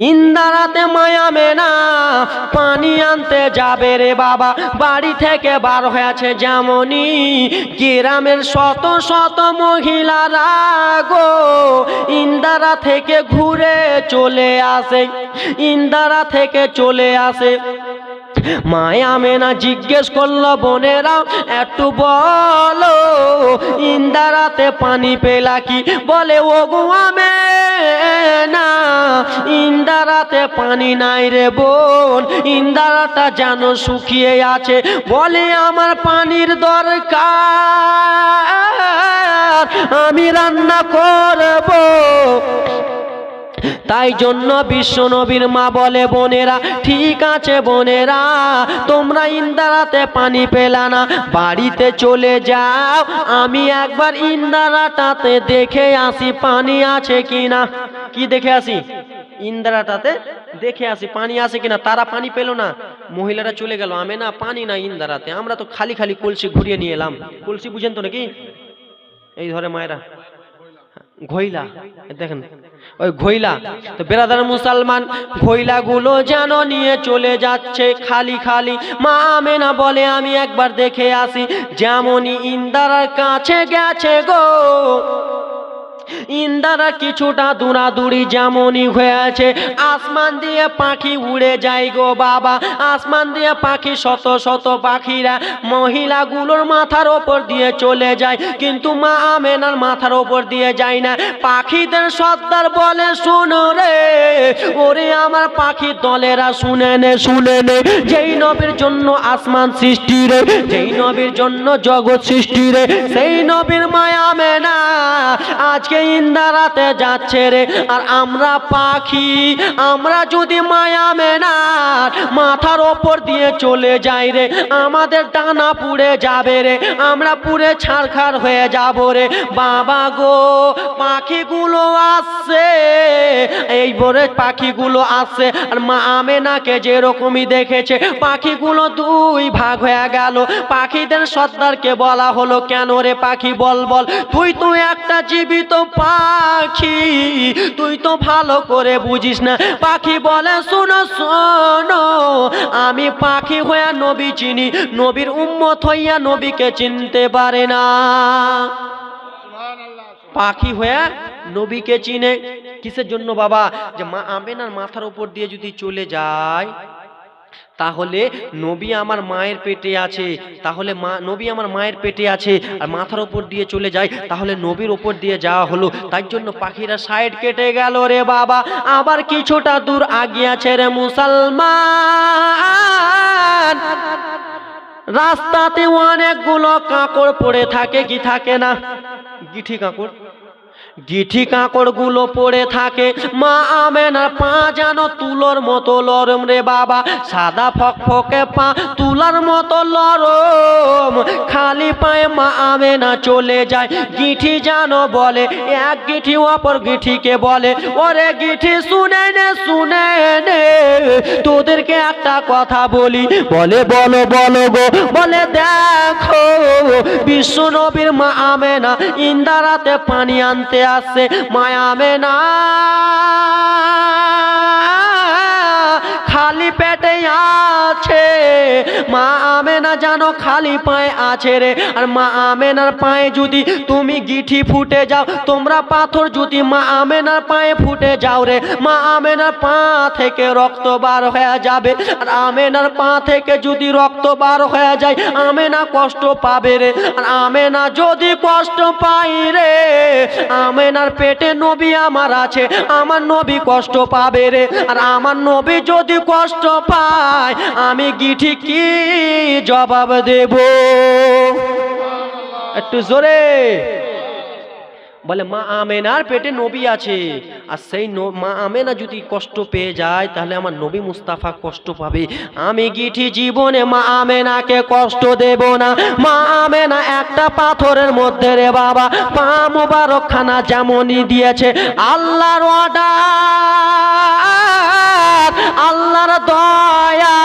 ইন্দারাতে মায়া না পানি আনতে যাবে রে বাবা। বাড়ি থেকে বার হয়েছে যেমনই গ্রামের শত শত মহিলারা গো। ইন্দারা থেকে ঘুরে চলে আসে, ইন্দারা থেকে চলে আসে। মায়া মেনা জিজ্ঞেস করল, বোনেরা, একটু বলো, ইন্দারাতে পানি পেলা কি? বলে ও গুয়ামে না ইন্দারাতে পানি নাই রে বোন, ইন্দারাটা যেন শুকিয়ে আছে। বলে, আমার পানির দরকার, আমি রান্না করব। তাই জন্য বিশ্ব নবীর মা বলে, বোনেরা, ঠিক আছে বোনেরা, তোমরা ইন্দারাতে পানি পেলা না, বাড়িতে চলে যাও, আমি একবার ইন্দারাটাতে দেখে আসি পানি আছে কিনা। কি দেখে আসি? ইন্দারাটাতে দেখে আসি পানি আছে কিনা, তারা পানি পেল না। মহিলারা চলে গেল, আমি না, পানি না ইন্দারাতে, আমরা তো খালি খালি কলসি ঘুরিয়ে নিয়ে এলাম। কলসি বুঝেন তো নাকি? এই ধরে মায়েরা ঘইলা দেখেন, ওই ঘইলা, তো বেরাদার মুসলমান ঘইলা গুলো যেন নিয়ে চলে যাচ্ছে খালি খালি। মা আমেনা বলে, আমি একবার দেখে আসি, যেমনই ইন্দারার কাছে গেছে গো। ইন্দারা কিছুটা দূরাদূরি যেমনই হয়েছে। আসমান দিয়ে পাখি উড়ে যায় গো বাবা। আসমান দিয়ে পাখি, শত শত পাখিরা মহিলাগুলোর মাথার ওপর দিয়ে চলে যায়। কিন্তু মা আমেনার মাথার ওপর দিয়ে যায় না। পাখিদের সর্দার বলে, শুনো রে, ওরে আমার পাখি দলেরা শুনে নে শুনে নে। যেই নবীর জন্য আসমান সৃষ্টি রে, যেই নবীর জন্য জগৎ সৃষ্টি রে, সেই নবীর মায়া মেনা। আজকে ইন্দারাতে যাচ্ছে রে। আর আমরা পাখি, আমরা যদি মায়া মেনার, মাথার ওপর দিয়ে চলে যাই রে। আমাদের ডানা পুড়ে যাবে রে, আমরা পুড়ে ছাড়খাড় হয়ে যাব রে। বাবা গো, পাখিগুলো আসছে। এই বলে পাখিগুলো আসছে আর মা আমেনাকে যেরকমই দেখেছে, পাখিগুলো দুই ভাগ হয়ে গেল। পাখিদের সর্দারকে বলা হলো, কেন রে পাখি, বল বল, তুই তো একটা জীবিত পাখি, তুই তো ভালো করে বুঝিস না। পাখি বলে, শোনো শোনো, আমি পাখি হইয়া নবী চিনি, নবীর উম্মত হইয়া নবীকে চিনতে পারে না। পাখি হয়ে নবীকে চিনে। কিসের জন্য বাবা? যে মা আমেনার মাথার উপর দিয়ে যদি চলে যায়, তাহলে নবী আমার মায়ের পেটে আছে। তাহলে মা, নবী আমার মায়ের পেটে আছে। আর মাথার উপর দিয়ে চলে যায়, তাহলে নবীর উপর দিয়ে যাওয়া হলো। তাই জন্য পাখিরা সাইড কেটে গেল রে বাবা। আবার কিছুটা দূর আগিয়েছে রে মুসলমান। রাস্তাতে অনেকগুলো কাঁকড় পড়ে থাকে, কি থাকে না? গিঠি কাঁকড়। গিঠি কাঁকড়গুলো পড়ে থাকে। মা আমেনার পা যেন তুলোর মতো লরম রে বাবা। সাদা ফকফকে পা তুলার মতো লরম খালি পায়ে মা আমেনা চলে যায়। গিঠি যেন বলে, এক গিঠি অপর গিঠিকে বলে, ওরে গিঠি, শুনে নে শুনে নে। তোদেরকে একটা কথা বলি। বলে, বলো বলো গো। বলে, দেখো, বিশ্ব নবীর মা আমেনা ইন্দারাতে পানি আনতে আসছে মায়া আমেনা খালি পেটে আছে মা আমেনা জানো খালি পায়ে আছে রে। আর মা আমেনার পায়ে যদি তুমি গিঠি ফুটে যাও, তোমরা পাথর যদি মা আমেনার পায়ে ফুটে যাও রে, মা আমেনার পা থেকে রক্ত বার হয়ে যাবে। আর আমেনার পা থেকে যদি রক্ত বার হয়ে যায়, আমেনা কষ্ট পাবে রে। আর আমেনা যদি কষ্ট পাই রে, আমেনার পেটে নবী আমার আছে, আমার নবী কষ্ট পাবে রে। আর আমার নবী যদি কষ্ট পায়, আমি গিঠি কি জবাব দেব? একটু জোরে। বলে, মা আমেনার পেটে নবী আছে। আর সেই মা আমেনা যদি কষ্ট পেয়ে যায়, তাহলে আমার নবী মুস্তাফা কষ্ট পাবে। আমি গিঠি জীবনে মা আমেনাকে কষ্ট দেব না। মা আমেনা একটা পাথরের মধ্যে রে বাবা, পা মুবারক খানা যেমনই দিয়েছে। আল্লাহর অর্ডার আল্লাহর দয়া,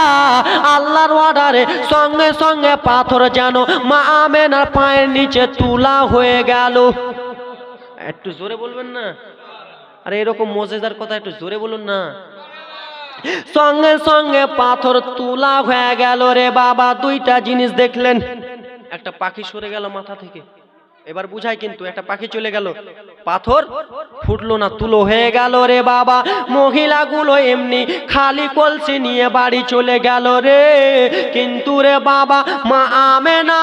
আল্লাহর অর্ডারে সঙ্গে সঙ্গে পাথর যেন মা আমেনার পায়ের নিচে তুলা হয়ে গেল। একটু জোরে বলবেন না? আরে এরকম মজেদার কথা একটু জোরে বলুন না। সঙ্গে সঙ্গে পাথর তুলা হয়ে গেল রে বাবা, দুইটা জিনিস দেখলেন। একটা পাখি সরে গেল মাথা থেকে। এবার বুঝাই কিন্তু, একটা পাখি চলে গেল। পাথর ফুটলো না, তুলো হয়ে গেল রে বাবা। মহিলাগুলো এমনি খালি কলসি নিয়ে বাড়ি চলে গেল রে। কিন্তু রে বাবা, মা আমে না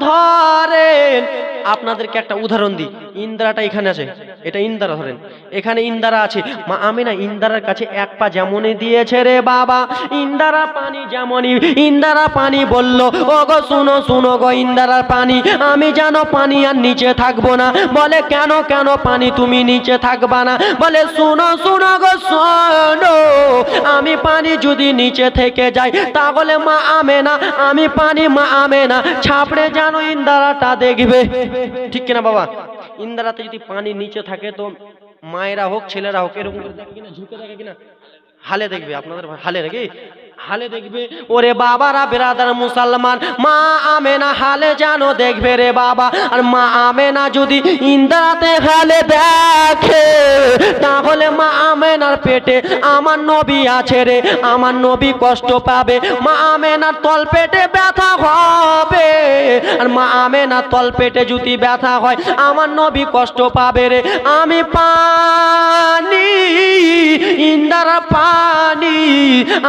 ধরেন আপনাদেরকে একটা উদাহরণ দিই। ইন্দ্রাটা এখানে আছে। এটা ইন্দ্রা, ধরেন। এখানে ইন্দ্রা আছে। মা আমি না ইন্দ্রার কাছে এক পা যেমনই দিয়েছে রে বাবা, ইন্দ্রা পানি যেমনই, ইন্দ্রা পানি বলল ও গো শুনো শুনো গো ইন্দ্রার পানি, আমি যেন পানি আর নিচে থাকব না। বলে, কেন কেন পানি তুমি নিচে থাকবা না? বলে, শুনো শুনো গো, শোনো, আমি পানি যদি নিচে থেকে যাই, তাহলে মা আমে না আমি পানি মা আমে না ছাপড়ে যেন ইন্দ্রাটা দেখবে। ঠিক কিনা বাবা? ইন্দ্রাতে যদি পানি নিচে থাকে তো মায়েরা হোক, ছেলেরা হোক, এরকম ঝুঁকে থাকে কিনা? হালে দেখবে, আপনাদের হালে নাকি? হালে দেখবে, ওরে বাবারা, বেরাদার মুসলমান, মা আমেনা হালে জানো দেখবে রে বাবা, আর মা আমেনা যদি ইন্দ্রাতে হালে দেখে, তাহলে মা আমেনার পেটে আমার নবী আছে রে, আমার নবী কষ্ট পাবে, মা আমেনার তল পেটে ব্যথা হবে, আর মা আমেনার তল পেটে যদি ব্যথা হয়, আমার নবী কষ্ট পাবে রে, আমি পানি ইন্দারা পানি,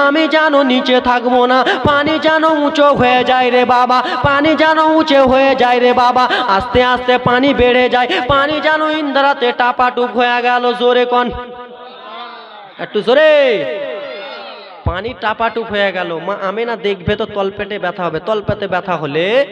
আমি জানো নিচে থাকব না। পানি যেন উঁচু হয়ে যায় রে বাবা, পানি যেন উঁচে হয়ে যায় রে বাবা। আস্তে আস্তে পানি বেড়ে যায়, পানি যেন ইন্দ্রাতে টাপাটুপ হয়ে গেল জোরে কন। একটু জোরে। পানি টাপাটুপ হয়ে গেল। মা আমি না দেখবে তো তলপেটে ব্যথা হবে। তলপেটে ব্যথা হলে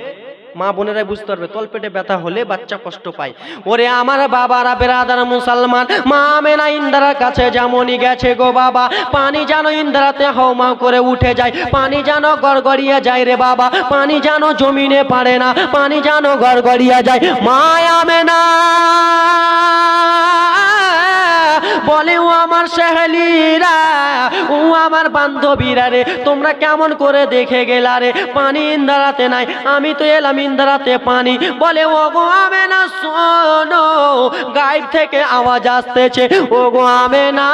মা বোনেরাই বুঝতে পারবে, তলপেটে ব্যথা হলে বাচ্চা কষ্ট পায়। ওরে আমার বাবারা, বেরাদার মুসলমান, মা মেনা ইন্দ্রার কাছে যেমনই গেছে গো বাবা, পানি যেন ইন্দ্রাতে হাউমাউ করে উঠে যায়, পানি যেন গড়গড়িয়ে যায় রে বাবা, পানি যেন জমিনে পারে না, পানি যেন গড়গড়িয়ে যায়। মায়া আমেনা! বলে, ও আমার সেহেলিরা ও আমার বান্ধবীরা রে, তোমরা কেমন করে দেখে গেলা রে? পানি ইন্দারাতে নাই, আমি তো এলাম ইন্দারাতে পানি। বলে ও গো আমে না শোনো, গাইব থেকে আওয়াজ আসতেছে। ও গো আমে না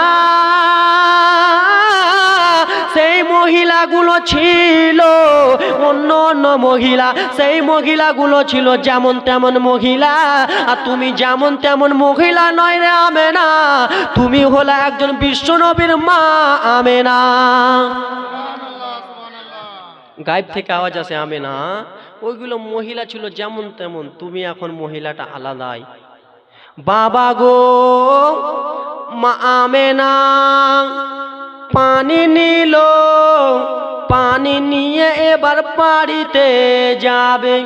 সেই মহিলাগুলো ছিল অন্য অন্য মহিলা। সেই মহিলাগুলো ছিল যেমন তেমন মহিলা। আর তুমি যেমন তেমন মহিলা নয় রে আমে না তুমি হলো একজন বিশ্বনবীর মা আমে না গাইব থেকে আওয়াজ আসে আমে না ওইগুলো মহিলা ছিল যেমন তেমন, তুমি এখন মহিলাটা আলাদাই। বাবা গো, মা আমে না পানি নিল পানি নিয়ে এবার বাড়িতে যাবে।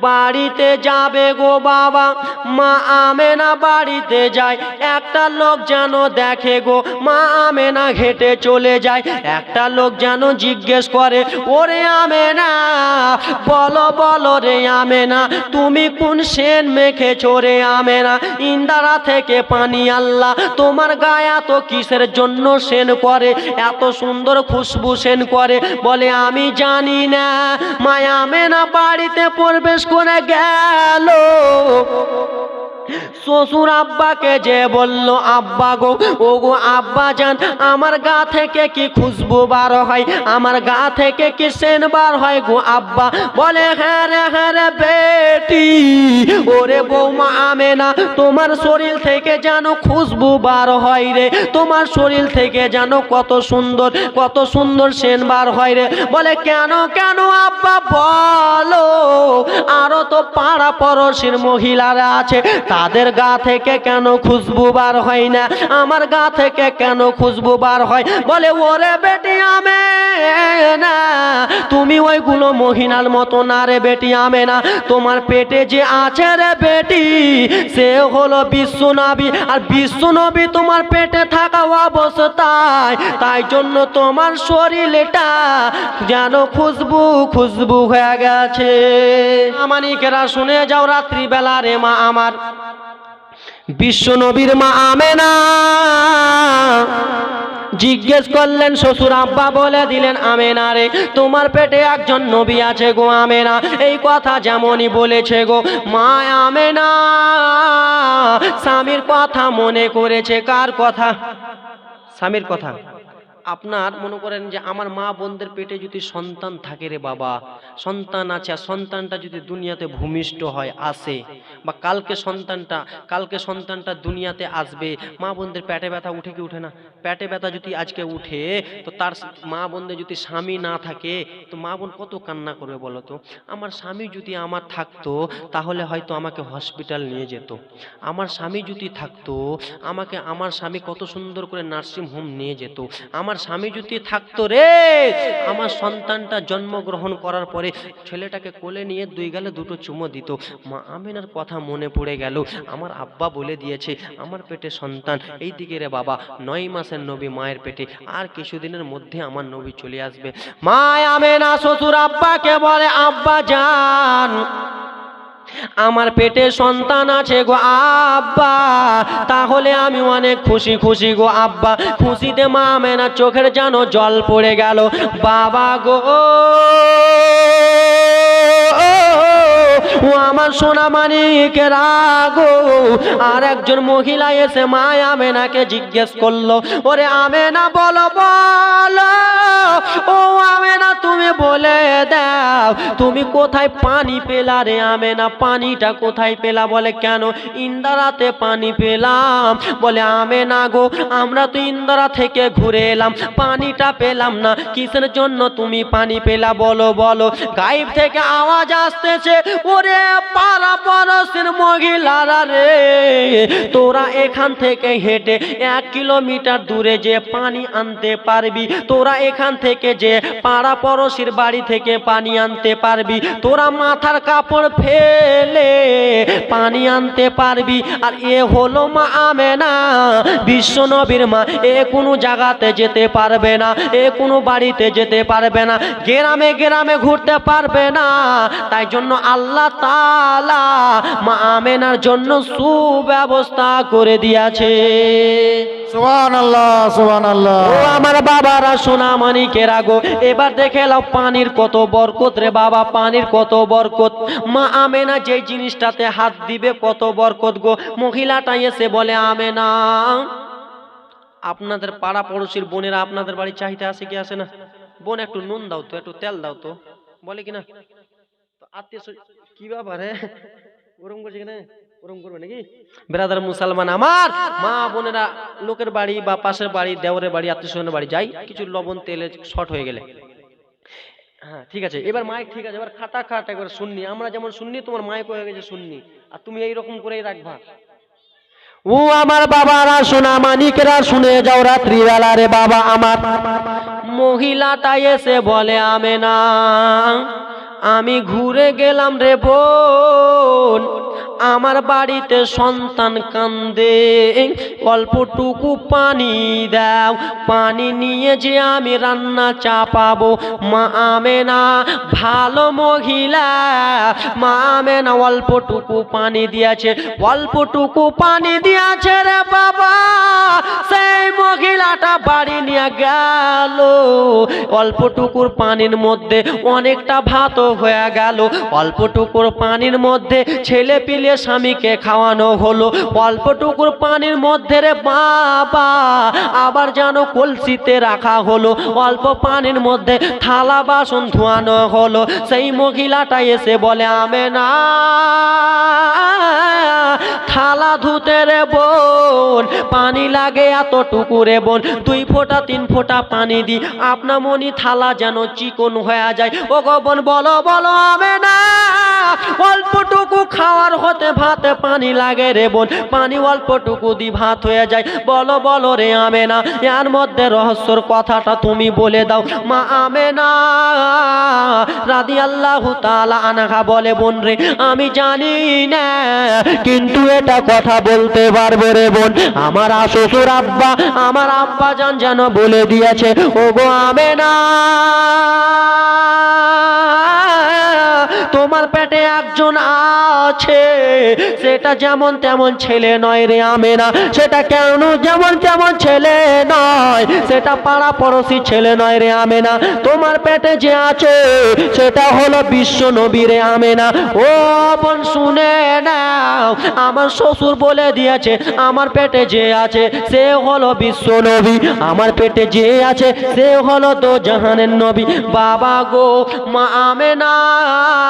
বাড়িতে যাবে গো বাবা। মা আমেনা বাড়িতে যায়। একটা লোক যেন দেখে গো, মা আমেনা হেঁটে চলে যায়। একটা লোক যেন জিজ্ঞেস করে, ওরে আমেনা, বলো বলো রে আমেনা, তুমি কোন সেন মেখেছো রে আমেনা? ইন্দারা থেকে পানি আল্লাহ, তোমার গায়ে এত কিসের জন্য সেন করে? এত সুন্দর খুশবু সেন করে? বলে, আমি জানি না। মায়া আমেনা বাড়িতে প্রবেশ করে গেল। শ্বশুর আব্বাকে যে বলল, আব্বা গো ও গো আব্বা যান, আমার গা থেকে কি খুশবু বার হয়? আমার গা থেকে কি সেন বার হয় গো আব্বা? বলে হ্যাঁ রে হ্যাঁ বেটি, ওরে বৌমা আমে না তোমার শরীর থেকে যেন খুশবু বার হয় রে, তোমার শরীর থেকে যেন কত সুন্দর কত সুন্দর সেন বার হয় রে। বলে, কেন কেন আব্বা বলো, আরও তো পাড়া পড়শির মহিলারা আছে তাদের গা থেকে কেন খুশবু বার হয় না? আমার গা থেকে কেন খুশবু বার হয়? বলে, ওরে বেটি আমে না তুমি ওইগুলো মহিলার মতো না রে বেটি আমে না তোমার পেটে যে আছে রে বেটি, সে হলো বিশ্বনবী আর বিশ্বনবী তোমার পেটে থাকা অবস্থায়, তাই জন্য তোমার শরীরটা যেন খুশবু খুশবু হয়ে গেছে। আমানিকেরা শুনে যাও, রাত্রিবেলা রে মা আমার। বিশ্ব নবীর মা আমেনা জিজ্ঞেস করলেন, শ্বশুর আব্বা বলে দিলেন, আমেনা রে, তোমার পেটে একজন নবী আছে গো আমেনা। এই কথা যেমনই বলেছে গো, মা আমেনা, স্বামীর কথা মনে করেছে, কার কথা? স্বামীর কথা। আপনার মনে করেন যে আমার মা বোনদের পেটে যদি সন্তান থাকে রে বাবা, সন্তান আছে আর সন্তানটা যদি দুনিয়াতে ভূমিষ্ঠ হয় আসে বা কালকে সন্তানটা কালকে সন্তানটা দুনিয়াতে আসবে, মা বোনদের পেটে ব্যথা উঠে কি উঠে না? পেটে ব্যথা যদি আজকে উঠে, তো তার মা বোনদের যদি স্বামী না থাকে, তো মা বোন কত কান্না করবে বলো তো? আমার স্বামী যদি আমার থাকতো, তাহলে হয়তো আমাকে হসপিটাল নিয়ে যেত। আমার স্বামী যদি থাকতো, আমাকে, আমার স্বামী কত সুন্দর করে নার্সিং হোম নিয়ে যেত। আমার স্বামী যদি থাকতো রে, আমার সন্তানটা জন্মগ্রহণ করার পরে ছেলেটাকে কোলে নিয়ে দুই গালে দুটো চুমো দিত। মা আমিনার কথা মনে পড়ে গেল। আমার আব্বা বলে দিয়েছে, আমার পেটে সন্তান, এই দিকে রে বাবা, নয় মাসের নবী মায়ের পেটে, আর কিছুদিনের মধ্যে আমার নবী চলে আসবে। মা আমেনা, শ্বশুর আব্বাকে বলে, আব্বা, যান। আমার পেটে সন্তান আছে গো আব্বা, তাহলে আমি অনেক খুশি খুশি গো আব্বা। খুশিতে মা মেনা চোখের যেন জল পড়ে গেল। বাবা গো। ও আমার সোনা মানিকে রাগো আর একজন মহিলা এসে মা আমেনাকে জিজ্ঞেস করল, ওরে আমেনা, বলো বলো। ও আমেনা, তুমি বলে দাও, তুমি কোথায় পানি পেলা রে আমেনা? পানিটা কোথায় পেলা? বলে, কেন? ইন্দারাতে পানি পেলাম। বলে, আমেনা গো, আমরা তো ইন্দারা থেকে ঘুরে এলাম, পানিটা পেলাম না। কিসের জন্য তুমি পানি পেলা? বলো বলো। গাইব থেকে আওয়াজ আসতেছে, ওরে পাড়া পড়শের মহিলারা রে, তোরা এখান থেকে হেঁটে এক কিলোমিটার দূরে যে পানি আনতে পারবি, তোরা এখান থেকে যে পাড়া পড়শির বাড়ি থেকে পানি আনতে পারবি, তোরা মাথার কাপড় ফেলে পানি আনতে পারবি। আর এ হলো মা আমেনা, বিশ্ব নবীর মা, এ কোনো জায়গাতে যেতে পারবে না, এ কোনো বাড়িতে যেতে পারবে না, গ্রামে গ্রামে ঘুরতে পারবে না। তাই জন্য আল্লাহ তালা মা আমেনার জন্য সুব্যবস্থা করে দিয়েছে। আমার বাবারা সোনা মানিকেরা গো এবার দেখে লাও পানির কত বরকত রে বাবা পানির কত বরকত। মা আমেনা যে জিনিসটাতে হাত দিবে কত বরকত গো। মহিলাটা এসে বলে আমেনা আপনাদের পাড়া পড়োশির বোনেরা আপনাদের বাড়ি চাইতে আসে কি আসে না? বোন একটু নুন দাও তো একটু তেল দাও তো। বলে কি না তো আত্মীয় কি ব্যাপার হ্যাঁ? গরম করছে কিনা? গরম করবে নাকি? ব্রাদার মুসলমান আমার মা বোনেরা লোকের বাড়ি বা পাশের বাড়ি দেওরের বাড়ি আত্মীয় স্বজনের বাড়ি যাই কিছু লবণ তেলে শর্ট হয়ে গেলে। হ্যাঁ ঠিক আছে এবার মাইক ঠিক আছে এবার খাটা খাট একবার শুননি আমরা যেমন শুননি তোমার মাইক হয়ে গেছে শুননি আর তুমি এইরকম করেই রাখবা। ও আমার বাবারা সোনা মানিকেরা শুনে যাও রাত্রিবেলা রে বাবা আমার। মহিলাটা এসে বলে আমে না আমি ঘুরে গেলাম রে বোন। আমার বাড়িতে সন্তান কান্দে। অল্পটুকু পানি দাও। পানি নিয়ে যে আমি রান্না চাপাবো। মা আমে না ভালো মহিলা। মা আমে না অল্পটুকু পানি দিয়েছে। অল্পটুকু পানি দিয়েছে রে বাবা। সেই মহিলাটা বাড়ি নিয়ে গেল। অল্পটুকুর পানির মধ্যে অনেকটা ভাত হয়ে গেল। অল্পটুকুর পানির মধ্যে ছেলে পিলে স্বামীকে খাওয়ানো হলো। অল্পটুকুর পানির মধ্যে রে বাবা, আবার যেন কলসিতে রাখা হলো। অল্প পানির মধ্যে থালা বাসন ধোয়ানো হলো। সেই মহিলাটা এসে বলে আমে না থালা ধুতে রে বোন, পানি লাগে এতটুকু রে বোন। দুই ফোঁটা, তিন ফোঁটা পানি দি, আপনা মনি থালা যেন চিকন হয়ে যায়। ও গো বোন বলো বলো আমে না অল্পটুকু খাওয়ার হতে ভাতে ভাতে পানি লাগে রে বোন। পানি অল্পটুকু দি ভাত হয়ে যায়। বলো বলো রে আমে না এর মধ্যে রহস্যর কথাটা তুমি বলে দাও। মা আমে না রাদি আল্লাহ তালা আনাহা বলে, বোন রে, আমি জানি না, কিন্তু এটা কথা বলতে পারবে রে বোন। আমার শ্বশুর আব্বা, আমার আব্বা জান যেন বলে দিয়েছে ও গো আমে না তোমার পেটে একজন আছে। সেটা যেমন তেমন ছেলে নয় রে আমেনা। সেটা কেন যেমন তেমন ছেলে নয়? সেটা পাড়া পড়োশি ছেলে নয় রে আমেনা। তোমার পেটে যে আছে, সেটা হলো বিশ্ব নবী রে আমেনা। ও বোন, শুনে নাও। আমার শ্বশুর বলে দিয়েছে, আমার পেটে যে আছে, সে হলো বিশ্ব নবী। আমার পেটে যে আছে, সে হলো তো জাহানের নবী। বাবা গো, মা আমেনা।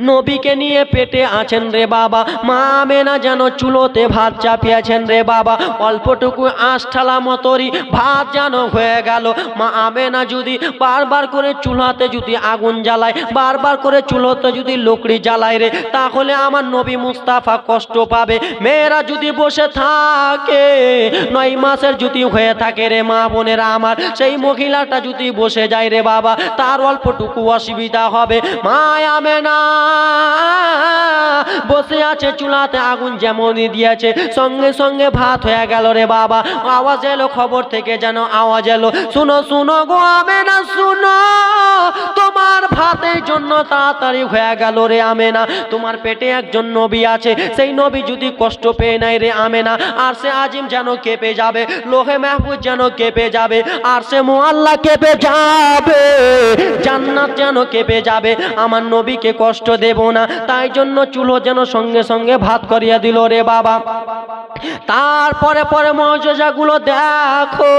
নবীকে নিয়ে পেটে আছেন রে বাবা। মা মেনা যেন চুলোতে ভাত চাপিয়েছেন রে বাবা। অল্পটুকু আঁশঠালা মতোরই ভাত যেন হয়ে গেল। মা আমেনা যদি বারবার করে চুলাতে যদি আগুন জ্বালায়, বারবার করে চুলোতে যদি লকড়ি জ্বালায় রে, তাহলে আমার নবী মুস্তাফা কষ্ট পাবে। মেয়েরা যদি বসে থাকে, নয় মাসের যদি হয়ে থাকে রে মা বোনেরা আমার, সেই মহিলাটা যদি বসে যায় রে বাবা, তার অল্পটুকু অসুবিধা হবে। মায়ামে না বসে আছে চুলাতে আগুন যেমনই দিয়েছে। সঙ্গে সঙ্গে ভাত হয়ে গেল রে বাবা। আওয়াজ এলো, খবর থেকে যেন আওয়াজ এলো। শুনো শুনো গো না শুনো। জন্য তাড়াতাড়ি হয়ে গেল রে আমেনা। তোমার পেটে একজন নবী আছে, সেই নবী যদি কষ্ট পেয়ে নেয় রে আমেনা, আর সে আজিম যেন কেঁপে যাবে, লোহে মাহফুজ যেন কেঁপে যাবে, আর সে মোয়াল্লা কেঁপে যাবে, জান্নাত যেন কেঁপে যাবে। আমার নবীকে কষ্ট দেব না, তাই জন্য চুলো যেন সঙ্গে সঙ্গে ভাত করিয়া দিল রে বাবা। তারপরে পরে মজজাগুলো দেখো,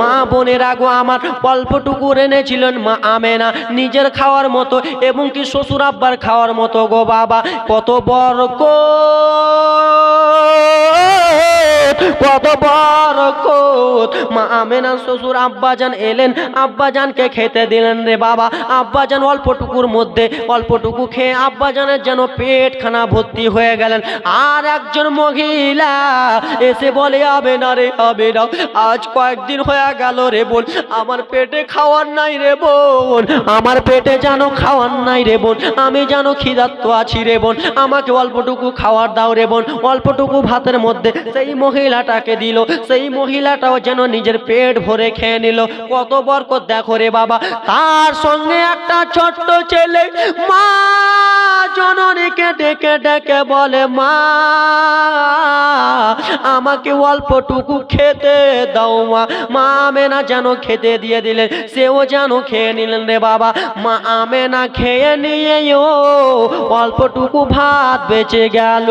মা বোনের আগো আমার অল্পটুকু এনেছিলেন মা আমেনা, নিজের খাওয়ার মতো এবং কি শ্বশুর আব্বার খাওয়ার মতো গো বাবা কত বড় কো কত মা আমেনা শ্বশুর আব্বাজান এলেন। আব্বাজানকে খেতে দিলেন রে বাবা। আব্বাজান অল্পটুকুর মধ্যে অল্পটুকু খেয়ে আব্বাজানের যেন পেটখানা ভর্তি হয়ে গেলেন। আর একজন মহিলা এসে বলে আবে না রে আবে না আজ কয়েকদিন হয়ে গেল রে বোন। আমার পেটে খাওয়ার নাই রে বোন। আমার পেটে যেন খাওয়ার নাই রে বোন। আমি যেন খিদাত্ত আছি রে বোন। আমাকে অল্পটুকু খাওয়ার দাও রে বোন। অল্পটুকু ভাতের মধ্যে সেই মহিলাটাকে দিল। সেই মহিলাটাও যেন নিজের পেট ভরে খেয়ে নিল। কত বরকত দেখো রে বাবা। তার সঙ্গে একটা ছোট্ট ছেলে মা জননীকে ডেকে ডেকে বলে, মা, আমাকে অল্পটুকু খেতে দাও মা। মা আমেনা যেন খেতে দিয়ে দিলেন সেও যেন খেয়ে নিলেন রে বাবা। মা আমেনা খেয়ে নিয়েও অল্পটুকু ভাত বেঁচে গেল।